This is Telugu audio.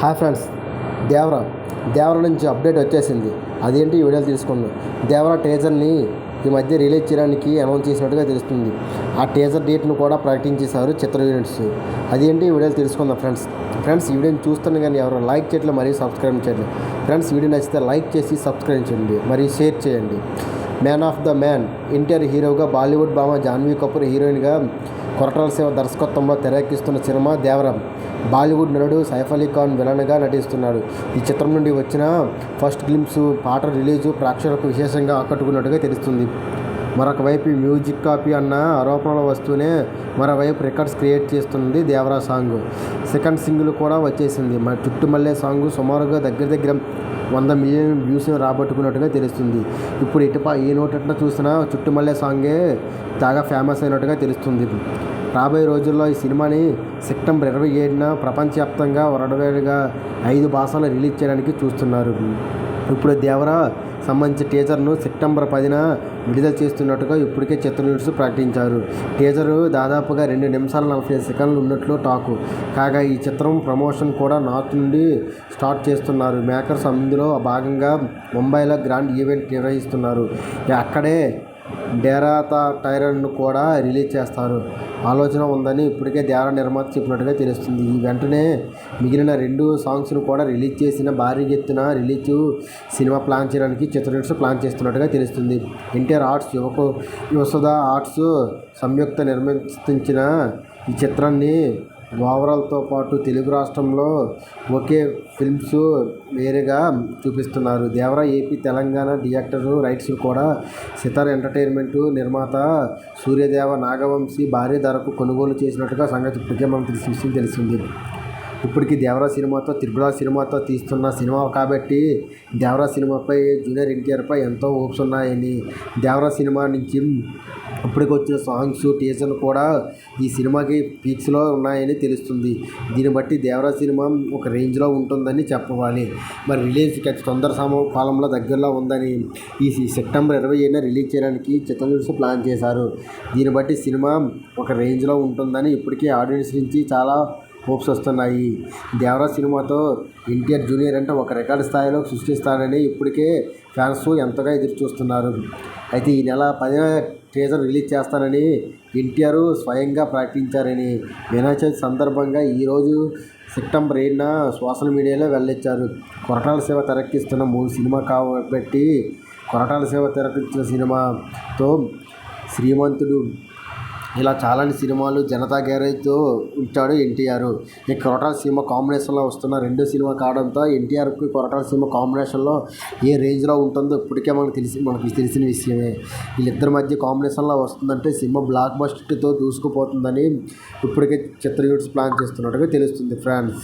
Hi friends Devara. దేవరా నుంచి అప్డేట్ వచ్చేసింది. అదేంటి ఈ వీడియోలో తీసుకుందాం? దేవరా టీజర్ని ఈ మధ్య రిలీజ్ చేయడానికి అనౌన్స్ చేసినట్టుగా తెలుస్తుంది. ఆ టీజర్ డేట్ను కూడా ప్రకటించేశారు చిత్ర యూనిట్స్. అదేంటి ఈ వీడియోలో తెలుసుకుందాం ఫ్రెండ్స్. ఫ్రెండ్స్ ఈ వీడియోని చూస్తున్న కానీ ఎవరు లైక్ చేయట్లేదు మరియు సబ్స్క్రైబ్ చేయట్లేదు. ఫ్రెండ్స్ వీడియో నచ్చితే లైక్ చేసి సబ్స్క్రైబ్ చేయండి మరియు షేర్ చేయండి. Man of the man NTR హీరోగా బాలీవుడ్ భామ జాన్వీ కపూర్ హీరోయిన్గా కొరటాల శివ దర్శకత్వంలో తెరకెక్కిస్తున్న సినిమా దేవరం. బాలీవుడ్ నటుడు సైఫ్ అలీ ఖాన్ విలన్గా నటిస్తున్నాడు. ఈ చిత్రం నుండి వచ్చిన ఫస్ట్ గ్లిమ్స్ పాట రిలీజు ప్రేక్షకులకు విశేషంగా ఆకట్టుకున్నట్టుగా తెలుస్తుంది. మరొక వైపు మ్యూజిక్ కాపీ అన్న ఆరోపణలు వస్తూనే మరోవైపు రికార్డ్స్ క్రియేట్ చేస్తుంది దేవరా సాంగ్. సెకండ్ సింగిల్ కూడా వచ్చేసింది. మన చుట్టుమల్లే సాంగ్ సుమారుగా దగ్గర దగ్గర వంద మిలియన్ వ్యూస్ రాబట్టుకున్నట్టుగా తెలుస్తుంది. ఇప్పుడు ఇటుపా ఏ నోటట్లా చూసినా చుట్టుమల్లే సాంగే బాగా ఫేమస్ అయినట్టుగా తెలుస్తుంది. రాబోయే రోజుల్లో ఈ సినిమాని సెప్టెంబర్ ఇరవై ఏడున ప్రపంచవ్యాప్తంగా వరడవేడుగా ఐదు భాషల్లో రిలీజ్ చేయడానికి చూస్తున్నారు. ఇప్పుడు దేవరా సంబంధించిన టీజర్ను సెప్టెంబర్ పదిన విడుదల చేస్తున్నట్టుగా ఇప్పటికే చిత్ర ప్రకటించారు. టీజరు దాదాపుగా రెండు నిమిషాల నలభై ఐదు సెకండ్లు ఉన్నట్లు టాకు. కాగా ఈ చిత్రం ప్రమోషన్ కూడా నార్త్ నుండి స్టార్ట్ చేస్తున్నారు. మేకర్స్ అందులో భాగంగా ముంబైలో గ్రాండ్ ఈవెంట్ నిర్వహిస్తున్నారు. అక్కడే డేరాతా టైరన్ను కూడా రిలీజ్ చేస్తారు. ఆలోచన ఉందని ఇప్పటికే దేవరా నిర్మాత చెప్పినట్టుగా తెలుస్తుంది. ఈ వెంటనే మిగిలిన రెండు సాంగ్స్ను కూడా రిలీజ్ చేసిన భారీ ఎత్తున రిలీజ్ సినిమా ప్లాన్ చేయడానికి చిత్రయూనిట్స్ ప్లాన్ చేస్తున్నట్టుగా తెలుస్తుంది. ఎన్టీఆర్ ఆర్ట్స్ యువకు యువసుధ ఆర్ట్స్ సంయుక్త నిర్మించిన ఈ చిత్రాన్ని ఓవరాల్తో పాటు తెలుగు రాష్ట్రంలో ఒకే ఫిల్మ్స్ వేరేగా చూపిస్తున్నారు. Devara AP Telangana director rights కూడా సితార్ ఎంటర్టైన్మెంట్ నిర్మాత సూర్యదేవ నాగవంశీ భారీ ధరకు కొనుగోలు చేసినట్టుగా సంగతి ఇప్పటికే మనకు విషయం తెలిసింది. ఇప్పటికీ దేవరా సినిమాతో త్రిపుర సినిమాతో తీస్తున్న సినిమా కాబట్టి దేవరా సినిమాపై జూనియర్ ఎన్టీఆర్పై ఎంతో హోప్స్ ఉన్నాయని. దేవరా సినిమా నుంచి ఇప్పటికి వచ్చిన సాంగ్స్ టీజర్లు కూడా ఈ సినిమాకి పీక్స్లో ఉన్నాయని తెలుస్తుంది. దీన్ని బట్టి దేవరా సినిమా ఒక రేంజ్లో ఉంటుందని చెప్పవాలి. మరి రిలీజ్కి అతి తొందర సమ కాలంలో దగ్గరలో ఉందని ఈ సెప్టెంబర్ ఇరవై ఏడున రిలీజ్ చేయడానికి చిత్రయూనిట్స్ ప్లాన్ చేశారు. దీన్ని బట్టి సినిమా ఒక రేంజ్లో ఉంటుందని ఇప్పటికీ ఆడియన్స్ నుంచి చాలా హోప్స్ వస్తున్నాయి. దేవరా సినిమాతో ఎన్టీఆర్ జూనియర్ అంటే ఒక రికార్డు స్థాయిలో సృష్టిస్తానని ఇప్పటికే ఫ్యాన్స్ ఎంతగా ఎదురు చూస్తున్నారు అయితే ఈ నెల పదిన టీజర్ రిలీజ్ చేస్తానని ఎన్టీఆర్ స్వయంగా ప్రకటించారని వినాయక చవితి సందర్భంగా ఈరోజు సెప్టెంబర్ ఏడున సోషల్ మీడియాలో వెల్లడించారు. కొరటాల సేవ తెరకెక్కిస్తున్న మూడు సినిమా కాబట్టి కొరటాల సేవ తెరకెక్కించిన సినిమాతో శ్రీమంతుడు ఇలా చాలాని సినిమాలు జనతా గ్యారేజ్తో ఉంచాడు ఎన్టీఆర్. ఈ కొరటాల సినిమా కాంబినేషన్లో వస్తున్న రెండు సినిమా కావడంతో ఎన్టీఆర్కి కొరటాల సినిమా కాంబినేషన్లో ఏ రేంజ్లో ఉంటుందో ఇప్పటికే మనకు తెలిసి మనకి తెలిసిన విషయమే. వీళ్ళిద్దరి మధ్య కాంబినేషన్లో వస్తుందంటే సినిమా బ్లాక్ బస్టర్తో దూసుకుపోతుందని ఇప్పటికే చిత్ర యూనిట్స్ ప్లాన్ చేస్తున్నట్టుగా తెలుస్తుంది ఫ్రాన్స్.